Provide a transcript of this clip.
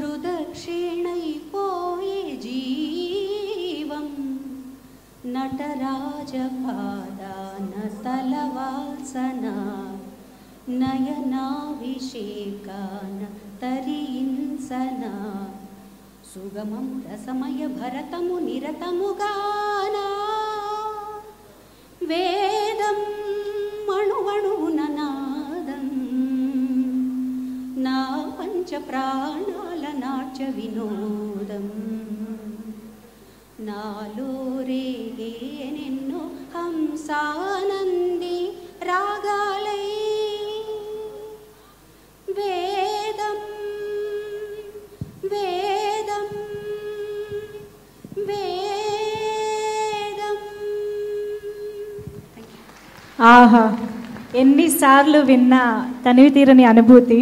ृदक्षिणपो हि जीवं नटराजपादानस्तलवाल्सना नयनाभिषेकान् तरींसना सुगमं रसमय भरतमु निरतमु गाना भरतमुनिरतमुगानादं पञ्चप्राणा చ వినోదం నాలో రేగే నిన్ను హంసానంది రాగాలై వేదం వేదం వేదం ఆహా ఎన్నిసార్లు విన్నా తనివి తీరని అనుభూతి